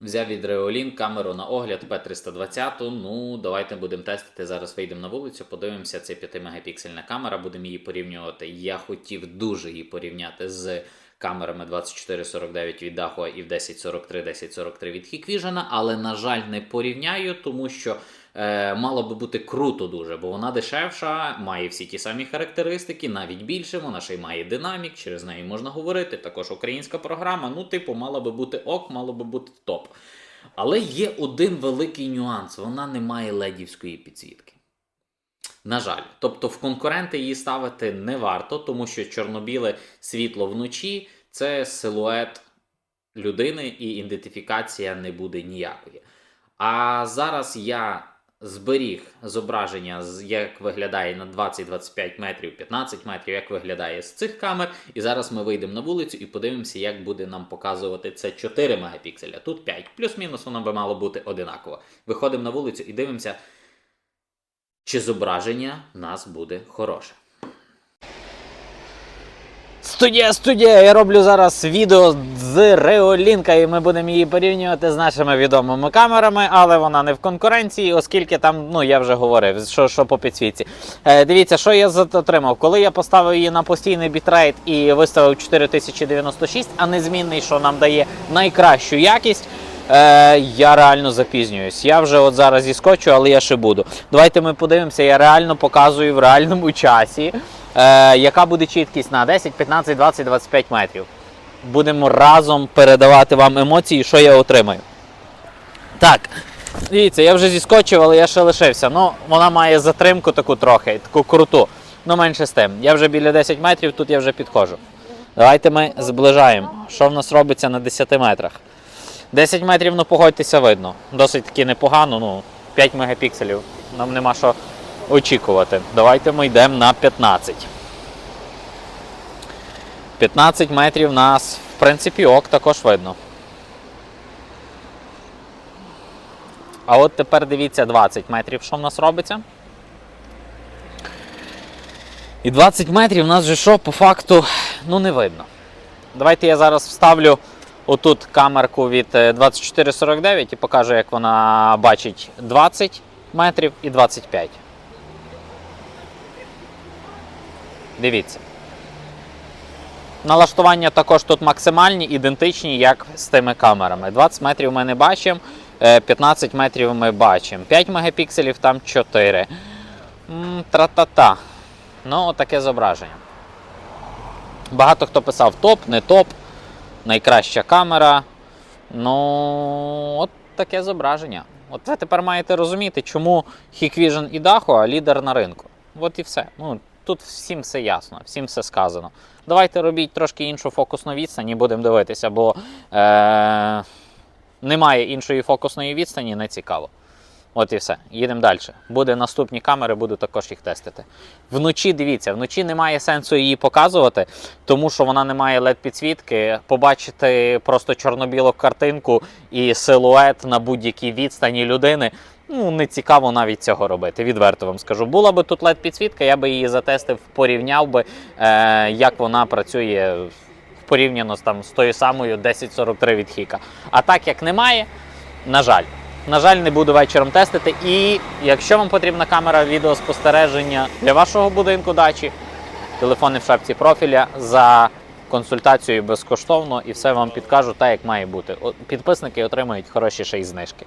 Взяв від Реолін камеру на огляд P320. Ну, давайте будемо тестити. Зараз вийдемо на вулицю, подивимося. Це 5-мегапіксельна камера, будемо її порівнювати. Я хотів дуже її порівняти з камерами 2449 від Dahua і в 1043, 1043 від Hikvision, але, на жаль, не порівняю, тому що е, мало би бути круто дуже, бо вона дешевша, має всі ті самі характеристики, навіть більше. Вона ще й має динамік, через неї можна говорити. Також українська програма. Ну, типу, мала би бути ок, мало би бути топ. Але є один великий нюанс: вона не має ледівської підсвітки. На жаль, тобто в конкуренти її ставити не варто, тому що чорнобіле світло вночі це силует людини і ідентифікація не буде ніякої. А зараз я зберіг зображення, як виглядає на 20-25 метрів, 15 метрів, як виглядає з цих камер. І зараз ми вийдемо на вулицю і подивимося, як буде нам показувати це 4 мегапікселя. Тут 5. Плюс-мінус воно би мало бути одинаково. Виходимо на вулицю і дивимося, чи зображення в нас буде хороше. Студія, студія! Я роблю зараз відео з Реолінка, і ми будемо її порівнювати з нашими відомими камерами, але вона не в конкуренції, оскільки там, ну я вже говорив, що, що по підсвітці. Е, дивіться, що я отримав. Коли я поставив її на постійний бітрейт і виставив 4096, а незмінний, що нам дає найкращу якість. Е, я реально запізнююсь. Я вже от зараз зіскочу, але я ще буду. Давайте ми подивимося, я реально показую в реальному часі, яка буде чіткість на 10, 15, 20, 25 метрів. Будемо разом передавати вам емоції, що я отримаю. Так, дивіться, я вже зіскочив, але я ще лишився. Ну, вона має затримку таку трохи, таку круту. Ну, менше з тим. Я вже біля 10 метрів, тут я вже підходжу. Давайте ми зближаємо. Що в нас робиться на 10 метрах? 10 метрів, ну погодьтеся, видно. Досить таки непогано, ну, 5 мегапікселів. Нам нема що очікувати. Давайте ми йдемо на 15. 15 метрів нас, в принципі, ок, також видно. А от тепер дивіться 20 метрів, що в нас робиться. І 20 метрів в нас вже що по факту ну не видно. Давайте я зараз вставлю отут камерку від е, 2449 і покажу, як вона бачить 20 метрів і 25. Дивіться. Налаштування також тут максимальні, ідентичні, як з тими камерами. 20 метрів ми не бачимо, е, 15 метрів ми бачимо. 5 мегапікселів, там 4. Тра-та-та. Ну, отаке зображення. Багато хто писав топ, не топ, найкраща камера. Ну, от таке зображення. От ви тепер маєте розуміти, чому Hikvision і Dahua лідер на ринку. От і все. Ну, тут всім все ясно, всім все сказано. Давайте робіть трошки іншу фокусну відстань і будемо дивитися, бо е- немає іншої фокусної відстані, не цікаво. От і все. Їдемо далі. Буде наступні камери, буду також їх тестити. Вночі дивіться, вночі немає сенсу її показувати, тому що вона не має led підсвітки. Побачити просто чорно-білу картинку і силует на будь-якій відстані людини. Ну, не цікаво навіть цього робити. Відверто вам скажу. Була би тут led підсвітка, я би її затестив, порівняв би, е, як вона працює порівняно з, там, з тою самою 1043 від Хіка. А так як немає, на жаль. На жаль, не буду вечором тестити. І якщо вам потрібна камера відеоспостереження для вашого будинку дачі, телефони в шапці профіля за консультацією безкоштовно і все вам підкажу так, як має бути. Підписники отримають хороші ще й знижки.